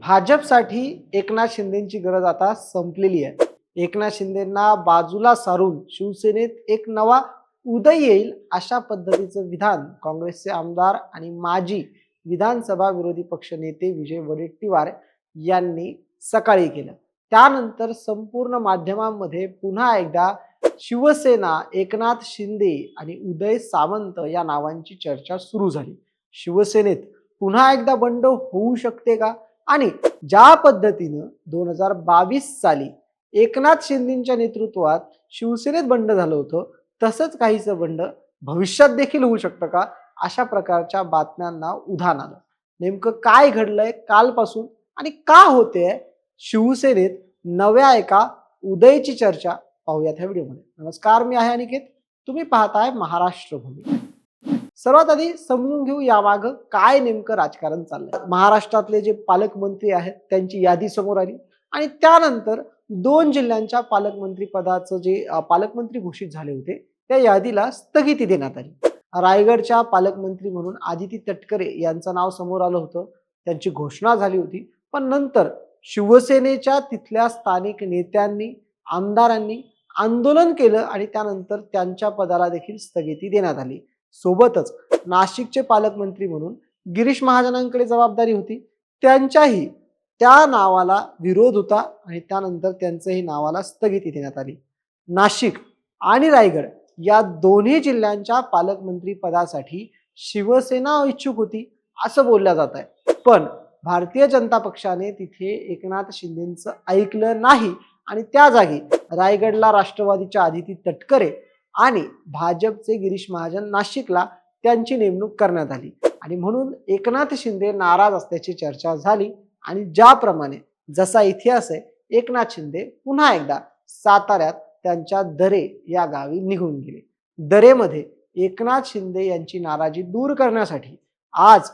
भाजपसाठी एकनाथ शिंदेची गरज आता संपलेली आहे. एकनाथ शिंदेना बाजूला सारून शिवसेनेत एक नवा उदय येईल अशा पद्धतीचं विधान काँग्रेसचे आमदार आणि माजी विधानसभा विरोधी पक्ष नेते विजय वडेट्टीवार यांनी सकाळी केलं. त्यानंतर संपूर्ण माध्यमांमध्ये पुन्हा एकदा शिवसेना एकनाथ शिंदे आणि उदय सामंत या नावांची चर्चा सुरू झाली. शिवसेनेत पुन्हा एकदा बंड होऊ शकते का? आणि ज्या पद्धतीनं दोन हजार बावीस साली एकनाथ शिंदेच्या नेतृत्वात शिवसेनेत बंड झालं होतं तसंच काहीचं बंड भविष्यात देखील होऊ शकतं का? अशा प्रकारच्या बातम्यांना उधाण आलं. नेमकं काय घडलंय कालपासून आणि का होते शिवसेनेत नव्या एका उदयची चर्चा पाहूयात ह्या व्हिडिओमध्ये. नमस्कार मी आहे अनिकेत. तुम्ही पाहताय महाराष्ट्र भूमी. सर्वात आधी समजून घेऊ यामागं काय नेमकं राजकारण चाललंय. महाराष्ट्रातले जे पालकमंत्री आहेत त्यांची यादी समोर आली. आणि त्यानंतर दोन जिल्ह्यांच्या पालकमंत्री पदाचं जे पालकमंत्री घोषित झाले होते त्या यादीला स्थगिती देण्यात आली. रायगडच्या पालकमंत्री म्हणून आदिती तटकरे यांचं नाव समोर आलं होतं. त्यांची घोषणा झाली होती. पण नंतर शिवसेनेच्या तिथल्या स्थानिक नेत्यांनी आमदारांनी आंदोलन केलं आणि त्यानंतर त्यांच्या पदाला देखील स्थगिती देण्यात आली. सोबतच नाशिकचे पालकमंत्री म्हणून गिरीश महाजनांकडे जबाबदारी होती. त्यांच्याही त्या नावाला विरोध होता आणि त्यानंतर त्यांचंही नावाला स्थगिती देण्यात आली. नाशिक आणि रायगड या दोन्ही जिल्ह्यांच्या पालकमंत्री पदासाठी शिवसेना इच्छुक होती असं बोललं जात आहे. पण भारतीय जनता पक्षाने तिथे एकनाथ शिंदेचं ऐकलं नाही आणि त्या जागी रायगडला राष्ट्रवादीच्या आदिती तटकरे आणि भाजपचे गिरीश महाजन नाशिकला त्यांची नेमणूक करण्यात आली. आणि म्हणून एकनाथ शिंदे नाराज असल्याची चर्चा झाली आणि ज्याप्रमाणे जसा इतिहास आहे एकनाथ शिंदे पुन्हा एकदा साताऱ्यात त्यांच्या दरे या गावी निघून गेले. दरेमध्ये एकनाथ शिंदे यांची नाराजी दूर करण्यासाठी आज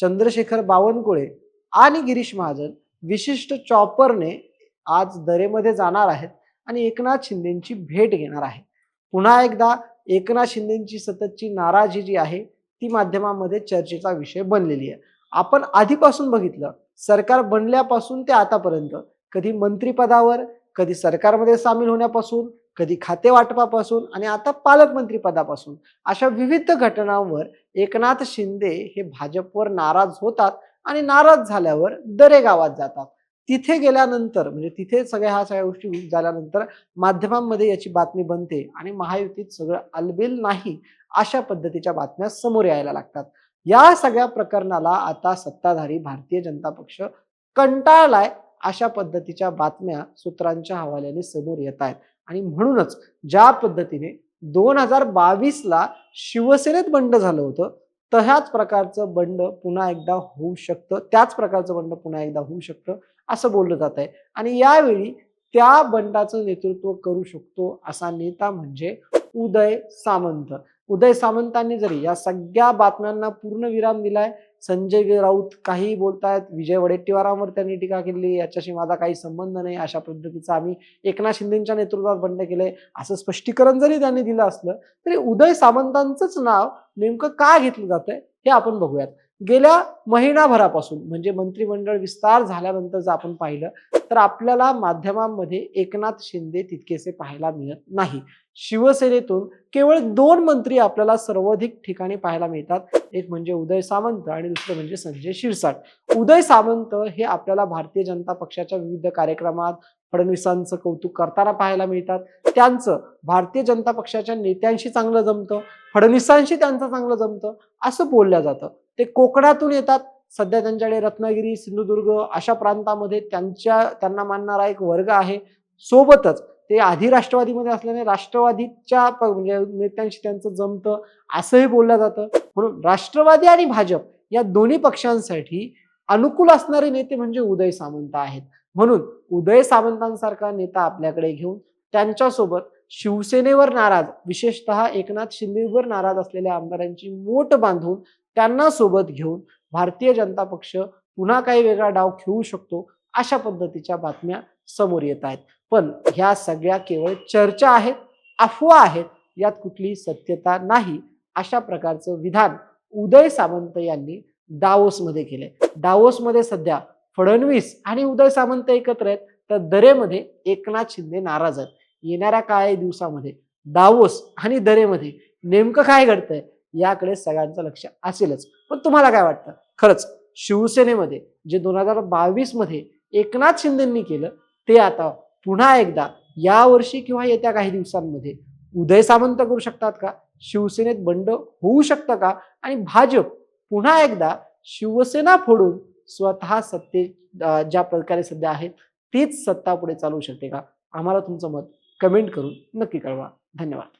चंद्रशेखर बावनकुळे आणि गिरीश महाजन विशिष्ट चॉपरने आज दरेमध्ये जाणार आहेत आणि एकनाथ शिंदेची भेट घेणार आहे पुन्हा एकदा एकनाथ शिंदेची सततची नाराजी जी आहे ती माध्यमामध्ये चर्चेचा विषय बनलेली आहे. आपण आधीपासून बघितलं सरकार बनल्यापासून ते आतापर्यंत कधी मंत्रीपदावर कधी सरकारमध्ये सामील होण्यापासून कधी खाते वाटपापासून आणि आता पालकमंत्रीपदापासून अशा विविध घटनांवर एकनाथ शिंदे हे भाजपवर नाराज होतात आणि नाराज झाल्यावर दरे गावात जातात. तिथे गेल्यानंतर म्हणजे तिथे सगळ्या ह्या सगळ्या गोष्टी झाल्यानंतर माध्यमांमध्ये याची बातमी बनते आणि महायुतीत सगळं अलबेल नाही अशा पद्धतीच्या बातम्या समोर यायला लागतात. या सगळ्या प्रकरणाला आता सत्ताधारी भारतीय जनता पक्ष कंटाळलाय अशा पद्धतीच्या बातम्या सूत्रांच्या हवाल्याने समोर येत आहेत. आणि म्हणूनच ज्या पद्धतीने दोन हजार बावीसला शिवसेनेत बंड झालं होतं तशाच प्रकारचं बंड पुन्हा एकदा होऊ शकतं त्याच प्रकारचं बंड पुन्हा एकदा होऊ शकतं. असं बोललं जात आहे. आणि यावेळी त्या बंडाचं नेतृत्व करू शकतो असा नेता म्हणजे उदय सामंत. उदय सामंतांनी जरी या सगळ्या बातम्यांना पूर्ण विराम दिलाय संजय राऊत काही बोलतायत विजय वडेट्टीवारांवर त्यांनी टीका केली याच्याशी माझा काही संबंध नाही अशा पद्धतीचा आम्ही एकनाथ शिंदेच्या नेतृत्वात बंड केलंय असं स्पष्टीकरण जरी त्यांनी दिलं असलं तरी उदय सामंतांचंच नाव नेमकं का घेतलं जातंय हे आपण बघूयात. गेल्या महिनाभरापासून म्हणजे मंत्रिमंडळ विस्तार झाल्यानंतर जर आपण पाहिलं तर आपल्याला माध्यमांमध्ये एकनाथ शिंदे तितकेसे पाहायला मिळत नाही. शिवसेनेतून केवळ दोन मंत्री आपल्याला सर्वाधिक ठिकाणी पाहायला मिळतात. एक म्हणजे उदय सामंत आणि दुसरं म्हणजे संजय शिरसाट. उदय सामंत हे आपल्याला भारतीय जनता पक्षाच्या विविध कार्यक्रमात फडणवीसांचं कौतुक करताना पाहायला मिळतात. त्यांचं भारतीय जनता पक्षाच्या नेत्यांशी चांगलं जमतं फडणवीसांशी त्यांचं चांगलं जमतं असं बोललं जातं. ते कोकणातून येतात. सध्या त्यांच्याकडे रत्नागिरी सिंधुदुर्ग अशा प्रांतामध्ये त्यांच्या त्यांना मानणारा एक वर्ग आहे. सोबतच ते आधी राष्ट्रवादीमध्ये असल्याने राष्ट्रवादीच्या म्हणजे नेत्यांशी त्यांचं जमतं असंही बोललं जातं. म्हणून राष्ट्रवादी आणि भाजप या दोन्ही पक्षांसाठी अनुकूल असणारे नेते म्हणजे उदय सामंत आहेत. म्हणून उदय सामंतांसारखा नेता आपल्याकडे घेऊन त्यांच्यासोबत शिवसेनेवर नाराज विशेषतः एकनाथ शिंदेवर नाराज असलेल्या आमदारांची मोठ बांधून त्यांना सोबत घेऊन भारतीय जनता पक्ष पुन्हा काही वेगळा डाव खेळू शकतो अशा पद्धतीच्या बातम्या समोर येत आहेत. पण ह्या सगळ्या केवळ चर्चा आहेत अफवा आहेत यात कुठली सत्यता नाही अशा प्रकारचं विधान उदय सामंत यांनी डावोसमध्ये केले डावोसमध्ये सध्या फडणवीस आणि उदय सामंत एकत्र आहेत तर दरेमध्ये एकनाथ शिंदे नाराज आहेत. येणाऱ्या काही दिवसामध्ये दावोस आणि दरेमध्ये नेमकं काय घडतंय? याकडे सगळ्यांचं लक्ष असेलच. पण तुम्हाला काय वाटतं? खरंच शिवसेनेमध्ये जे दोन हजार बावीसमध्ये एकनाथ शिंदेंनी केलं ते आता पुन्हा एकदा यावर्षी किंवा येत्या काही दिवसांमध्ये उदय सामंत करू शकतात का? शिवसेनेत बंड होऊ शकतं का? आणि भाजप पुन्हा एकदा शिवसेना फोडून स्वतः सत्ते ज्या प्रकारे सध्या आहेत तीच सत्ता पुढे चालवू शकते का? आम्हाला तुमचं मत कमेंट करून नक्की कळवा. धन्यवाद.